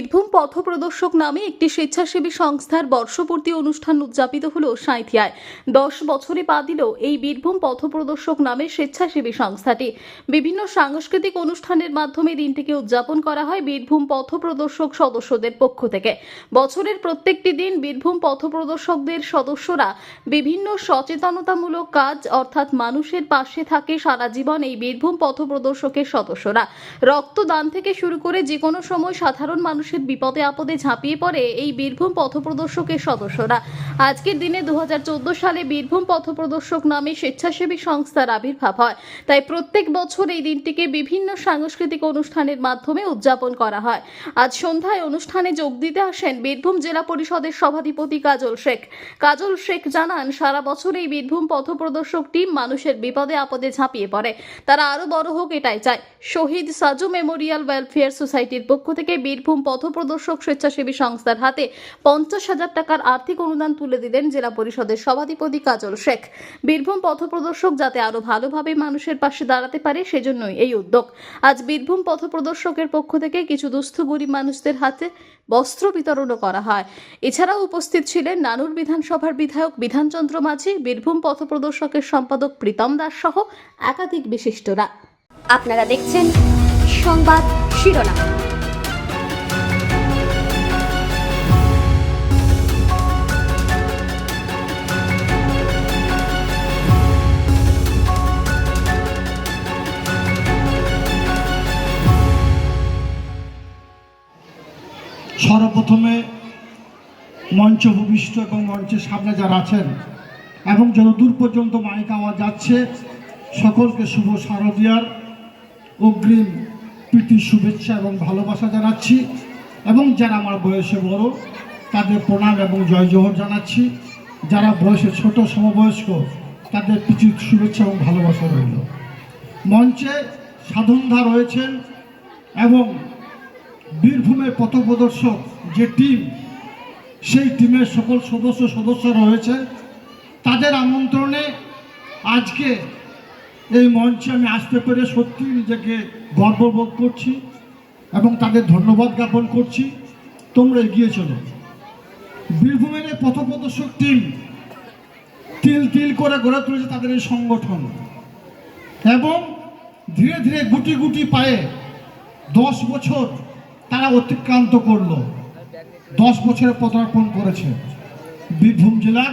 বীরভূম পথ প্রদর্শক নামে একটি স্বেচ্ছাসেবী সংস্থার বর্ষপূর্তি অনুষ্ঠান উদযাপিত হলো সাঁইথিয়ায়। দশ বছরে পা দিল এই বীরভূম পথ প্রদর্শক নামে স্বেচ্ছাসেবী সংস্থাটি। বিভিন্ন সাংস্কৃতিক অনুষ্ঠানের মাধ্যমে দিনটিকে উদযাপন করা হয় বীরভূম পথ প্রদর্শক সদস্যদের পক্ষ থেকে। বছরের প্রত্যেকটি দিন বীরভূম পথ প্রদর্শকদের সদস্যরা বিভিন্ন সচেতনতামূলক কাজ, অর্থাৎ মানুষের পাশে থাকে সারা জীবন এই বীরভূম পথ প্রদর্শকের সদস্যরা। রক্তদান থেকে শুরু করে যে কোনো সময় সাধারণ মানুষের বিপদে আপদে ঝাঁপিয়ে পড়ে এই বীরভূম পথপ্রদর্শকের সদস্যরা। আজকের দিনে দুহাজার চোদ্দ সালে বীরভূম পথপ্রদর্শক নামে স্বেচ্ছাসেবী সংস্থার আবির্ভাব হয়। তাই প্রত্যেক বছর এই দিনটিকে বিভিন্ন সাংস্কৃতিক অনুষ্ঠানের মাধ্যমে উদযাপন করা হয়। আজ সন্ধ্যায় অনুষ্ঠানে যোগ দিতে আসেন বীরভূম জেলা পরিষদের সভাধিপতি কাজল শেখ। কাজল শেখ জানান, সারা বছর এই বীরভূম পথপ্রদর্শক টিম মানুষের বিপদে আপদে ঝাঁপিয়ে পড়ে। তারা আরও বড় হোক এটাই চায়। শহীদ সাজু মেমোরিয়াল ওয়েলফেয়ার সোসাইটির পক্ষ থেকে বীরভূম পথপ্রদর্শক স্বেচ্ছাসেবী সংস্থার হাতে পঞ্চাশ হাজার টাকার আর্থিক অনুদান তুলে দিলেন জেলা পরিষদের সভাধিপতি কাজল শেখ। বীরভূম পথপ্রদর্শক যাতে আরও ভালোভাবে মানুষের পাশে দাঁড়াতে পারে সেজন্যই এই উদ্যোগ। আজ বীরভূম পথপ্রদর্শকের পক্ষ থেকে কিছু দুস্থ গরিব মানুষদের হাতে বস্ত্র বিতরণও করা হয়। এছাড়াও উপস্থিত ছিলেন নানুর বিধানসভার বিধায়ক বিধানচন্দ্র মাঝি, বীরভূম পথপ্রদর্শকের সম্পাদক প্রীতম দাস সহ একাধিক বিশিষ্টরা। আপনারা দেখছেন সংবাদ শিরোনাম। সর্বপ্রথমে মঞ্চ ভূমিষ্ঠ এবং মঞ্চের সামনে যারা আছেন এবং যত দূর পর্যন্ত মাইক আওয়াজ যাচ্ছে, সকলকে শুভ শারদিয়ার অগ্রিম প্রীতি, শুভেচ্ছা এবং ভালোবাসা জানাচ্ছি। এবং যারা আমার বয়সে বড়, তাদের প্রণাম এবং জয় জোহর জানাচ্ছি। যারা বয়সে ছোট, সমবয়স্ক, তাদের প্রীতি, শুভেচ্ছা এবং ভালোবাসা রইল। মঞ্চে সাধনধা রয়েছেন এবং বীরভূমের পথপ্রদর্শক যে টিম, সেই টিমের সকল সদস্য সদস্যরা রয়েছে। তাদের আমন্ত্রণে আজকে এই মঞ্চে আমি আসতে পেরে সত্যি নিজেকে গর্ববোধ করছি এবং তাদের ধন্যবাদ জ্ঞাপন করছি। তোমরা এগিয়ে চলো। বীরভূমের এই পথপ্রদর্শক টিম তিল তিল করে গড়ে তুলেছে তাদের এই সংগঠন। এবং ধীরে ধীরে গুটি গুটি পায়ে দশ বছর তারা অতিক্রান্ত করল। দশ বছরে পদার্পণ করেছে। বীরভূম জেলার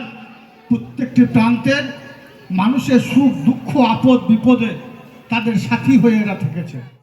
প্রত্যেকটি প্রান্তের মানুষের সুখ দুঃখ আপদ বিপদে তাদের সাথী হয়ে এরা থেকেছে।